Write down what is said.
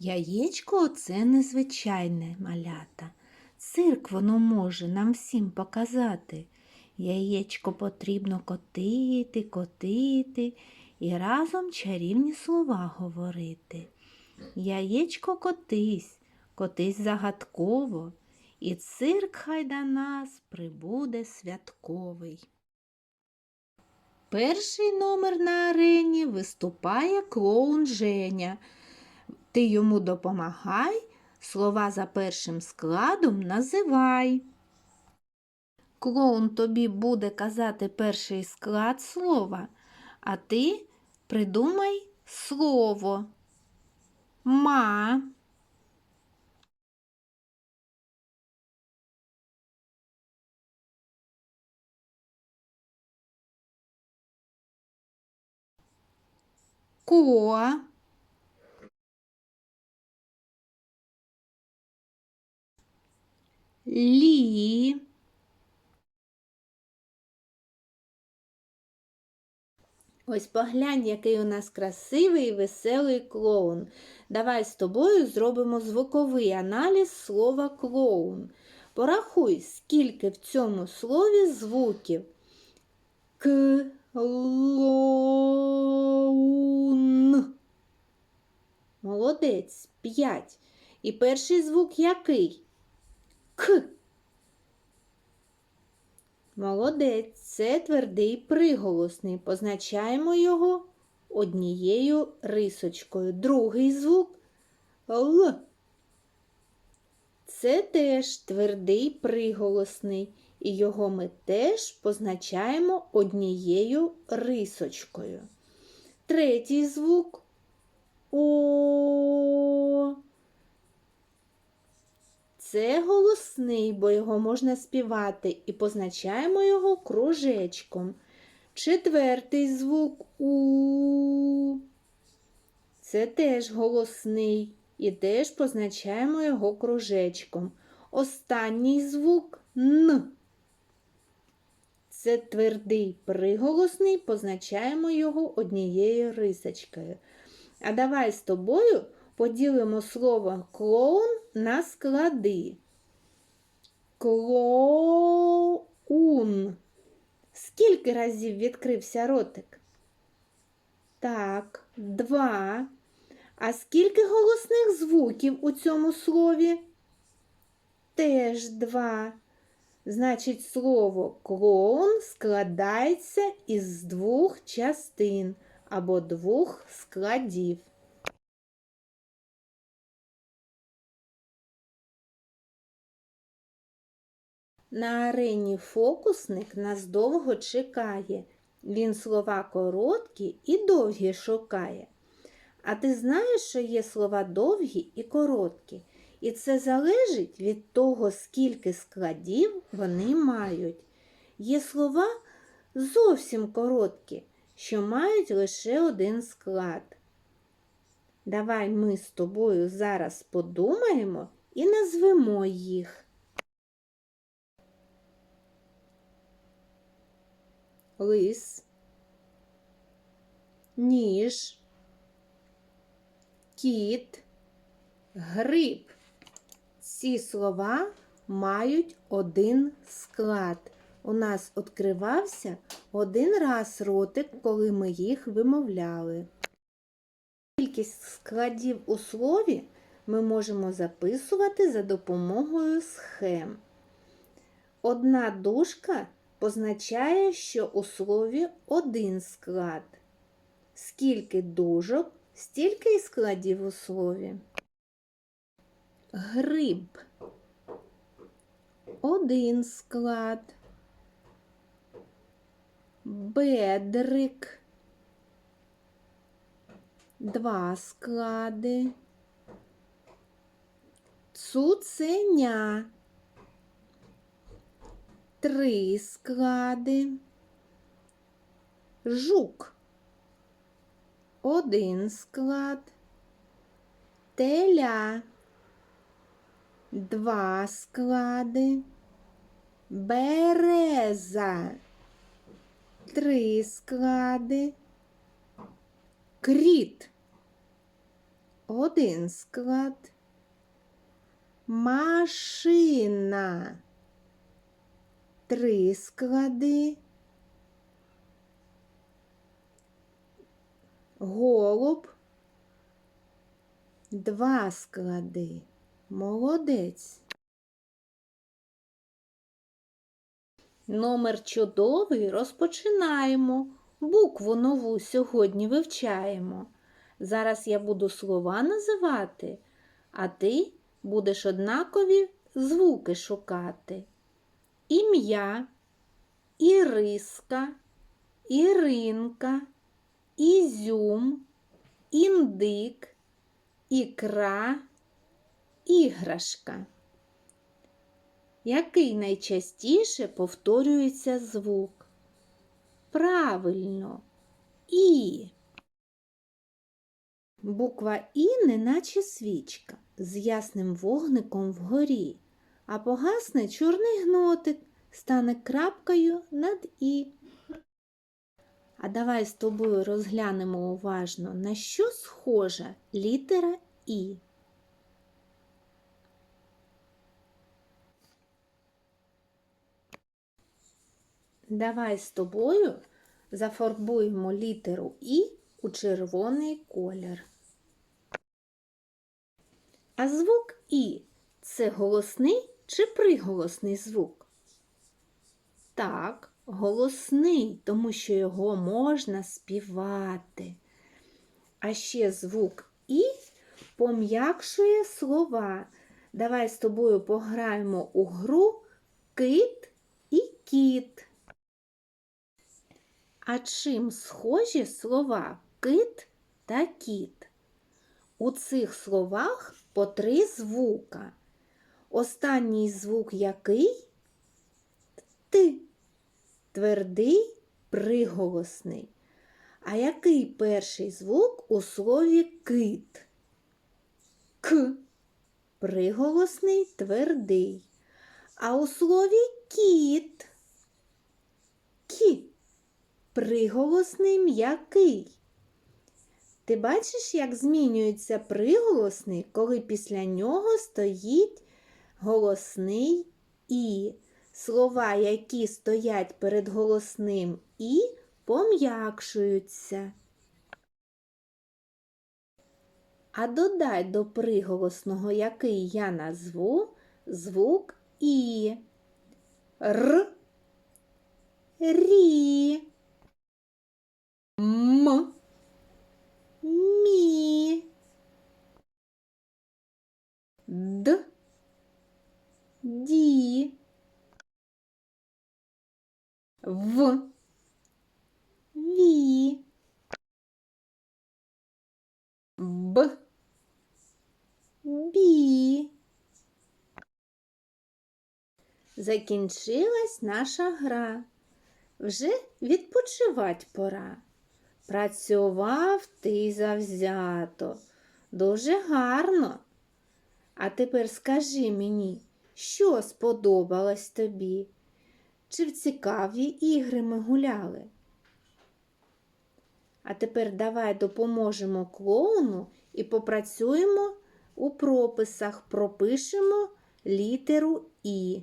Яєчко це незвичайне малята. Цирк воно може нам всім показати. Яєчко потрібно котити, котити і разом чарівні слова говорити. Яєчко котись, котись загадково, і цирк хай до нас прибуде святковий. Перший номер на арені виступає клоун Женя. Ти йому допомагай, слова за першим складом називай. Клоун тобі буде казати перший склад слова, а ти придумай слово. Ма. Ко. Лі. Ось поглянь, який у нас красивий і веселий клоун. Давай з тобою зробимо звуковий аналіз слова клоун. Порахуй, скільки в цьому слові звуків. Клоун. Молодець. П'ять. І перший звук який? К. Молодець, це твердий приголосний. Позначаємо його однією рисочкою. Другий звук Л. Це теж твердий приголосний, і його ми теж позначаємо однією рисочкою. Третій звук О. Це голосний, бо його можна співати, і позначаємо його кружечком. Четвертий звук У. Це теж голосний, і теж позначаємо його кружечком. Останній звук Н. Це твердий приголосний, позначаємо його однією рисочкою. А давай з тобою поділимо слово клоун на склади. Клоун. Скільки разів відкрився ротик? Так, два. А скільки голосних звуків у цьому слові? Теж два. Значить, слово клоун складається із двох частин або двох складів. На арені фокусник нас довго чекає. Він слова короткі і довгі шукає. А ти знаєш, що є слова довгі і короткі, і це залежить від того, скільки складів вони мають. Є слова зовсім короткі, що мають лише один склад. Давай ми з тобою зараз подумаємо і назвемо їх. Лис, ніж, кіт, гриб. Ці слова мають один склад. У нас відкривався один раз ротик, коли ми їх вимовляли. Кількість складів у слові ми можемо записувати за допомогою схем. Одна дужка позначає, що у слові один склад. Скільки дужок, стільки й складів у слові. Гриб. Один склад. Бедрик. Два склади. Цуценя три склади, жук. Один склад, теля. Два склади, береза. Три склади, кріт. Один склад. Машина три склади. Голуб два склади. Молодець. Номер чудовий розпочинаємо. Букву нову сьогодні вивчаємо. Зараз я буду слова називати, а ти будеш однакові звуки шукати. Ім'я, Іриска, Іринка, Ізюм, індик, ікра, іграшка. Який найчастіше повторюється звук? Правильно, І. Буква І неначе свічка з ясним вогником вгорі, а погасне чорний гнотик, стане крапкою над І. А давай з тобою розглянемо уважно, на що схожа літера І. Давай з тобою зафарбуємо літеру І у червоний колір. А звук І це голосний чи приголосний звук? Так, голосний, тому що його можна співати. А ще звук І пом'якшує слова. Давай з тобою пограємо у гру кит і кіт. А чим схожі слова кит та кіт? У цих словах по три звука. Останній звук який? Ти. Твердий приголосний. А який перший звук у слові кит? К. Приголосний твердий. А у слові кіт. Кі. Приголосний м'який. Ти бачиш, як змінюється приголосний, коли після нього стоїть голосний І. Слова, які стоять перед голосним І, пом'якшуються. А додай до приголосного, який я назву, звук І. Р. Рі. М. Д. Ді. В. Ві. Б. Бі. Закінчилась наша гра. Вже відпочивать пора. Працював ти завзято, дуже гарно. А тепер скажи мені, що сподобалось тобі? Чи в цікаві ігри ми гуляли? А тепер давай допоможемо клоуну і попрацюємо у прописах, пропишемо літеру І.